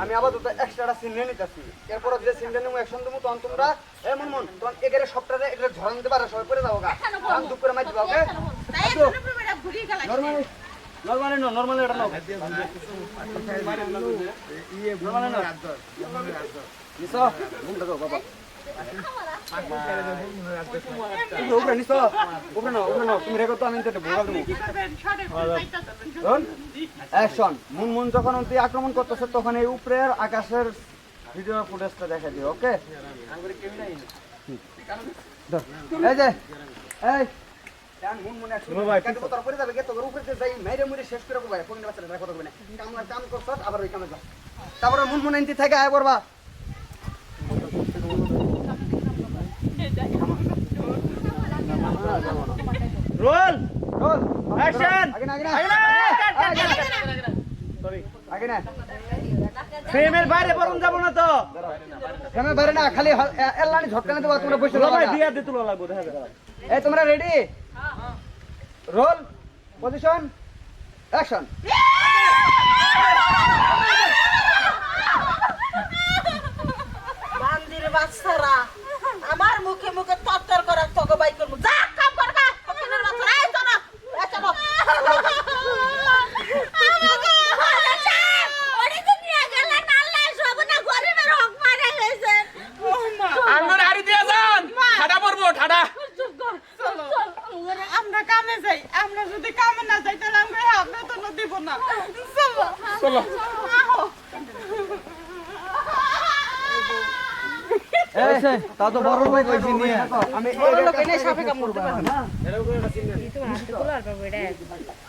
আমি আবার দুটো এক্সট্রা সিন নিয়ে নিতেছি এরপর যে সিনটা নেব অ্যাকশন দেবো তখন তোমরা এমন মন মন তখন এগারে সপ্তাহে এটা ঝরন পারো সবাই করে যাব গা আমি দুপুরে করে মাই দিবা ওকে পুরো নরমালি নরমালি নো নরমালি এটা নাও নরমালি নাও নিছো ঘুমটা দাও বাবা উপরে নিছো উপরে নাও উপরে নাও তুমি রেখো তো আমি এটা ভোগাল দেবো অ্যাকশন মুন মুন যখন আক্রমণ করতেছে তখন এই উপরের আকাশের ভিডিও ফুটেজটা দেখা দিও ওকে এই যে এই। ডান মুন মুন action। কাটবো, তারপরে যাবে গে, তোর উপরে যে যাই মেরে মুরে শেষ করে ভাই ফোন বাচ্চারা দেখো তো না কাম না কাম করছ আবার ওই কামে যা তারপরে মুন মুন এনতি থেকে আয় করবা রোল রোল Action! আগে না না! না না ফ্রেমের বাইরে বরং যাব না তো। কেমন পারে না খালি হ- এ- এল্লানি ঝটকানে দেবো তোমরা বসে ভাই দিয়া দিয়ে তুলো লাগবো দেখা যাবে এই তোমরা রেডি রোল পজিশন অ্যাকশন বান্দির বাচ্চারা। আমার মুখে মুখে তত্তর করে তোকে বাই করব। যা কাম কর গা ফকিনের এই চলো। এই চলো। ঠাডা আমরা কামে যাই। আমরা যদি কামে না যাই তাহলে আমরা আপনার তো দিব না। চলো। চলো। তা তো বড় লোক হইছি নিয়ে। আমি বড় লোক এনে সাপে কামড় করতে পারব না